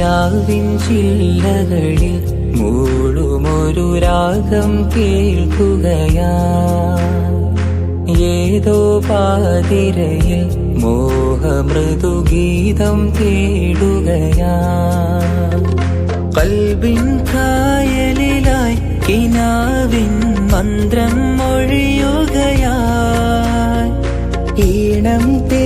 രാവിൻ ചില്ലകളിൽ മൂടുമൊരു രാഗം കേൾക്കുകയാ. ഏതോ മോഹമൃദു മോഹമൃദുഗീതം തേടുകയാ. കൽബിൻ കായലിലായി കിനാവിൻ മന്ത്രം മൊഴിയുകയായി ഈണം തേടിയവൻ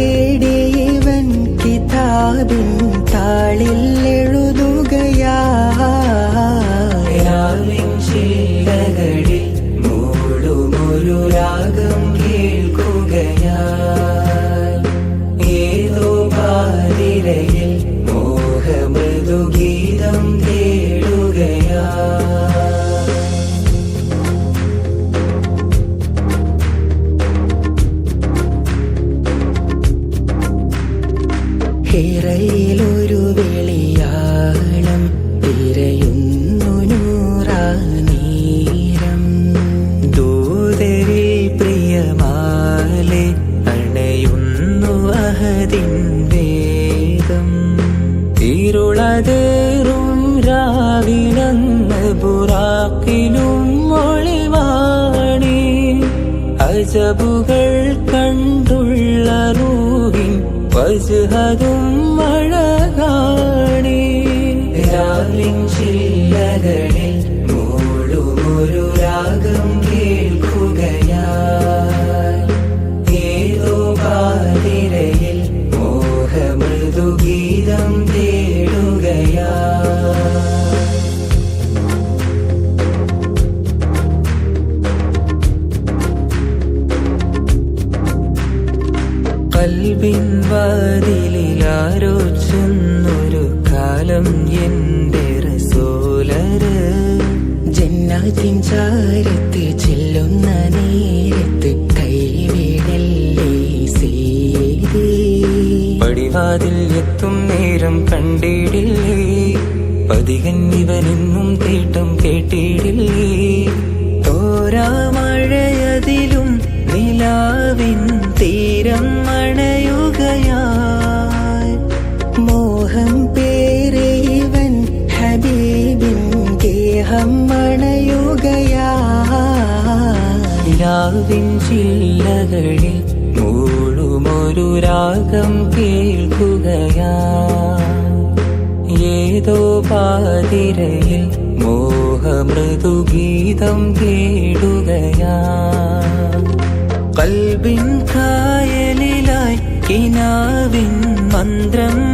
ഹിറയിലൊരു വെളിയാളം തിരയുന്നു നൂറാനീരം. ദൂതരിൽ പ്രിയമാലെ അണയുന്നു അഹദിൻ വേഗം ഇരുളതേറും രാവിലന്ന് ബുറാക്കിലും മൊഴിവാണി അജബുകൾ കൽവിൻ വാതിലിലാരോ ചെന്നൊരു കാലം എന്റെ റസൂലര് ജന്നാത്തിൻ ചാരത്ത് ചെല്ലുന്ന നേരത്ത് കൈവിടല്ലേ സീതേ. പടിവാതിൽ എത്തും നേരം കണ്ടിടില്ലേ? പതികൻ ഇവനെന്നും തേട്ടം കേട്ടിടില്ലേ? തോരാ മഴയതിലും നിലാവിൻ തീരം അണയുകയായി രാവിൻ ചില്ലകളിൽ മൂളുമൊരു രാഗം കേൾക്കുകയാ. ഏതോ പാതിരയിൽ മോഹമൃദുഗീതം കേടുകയാ. കൽബിൻ കായലിലായി കിനാവിൻ മന്ത്രം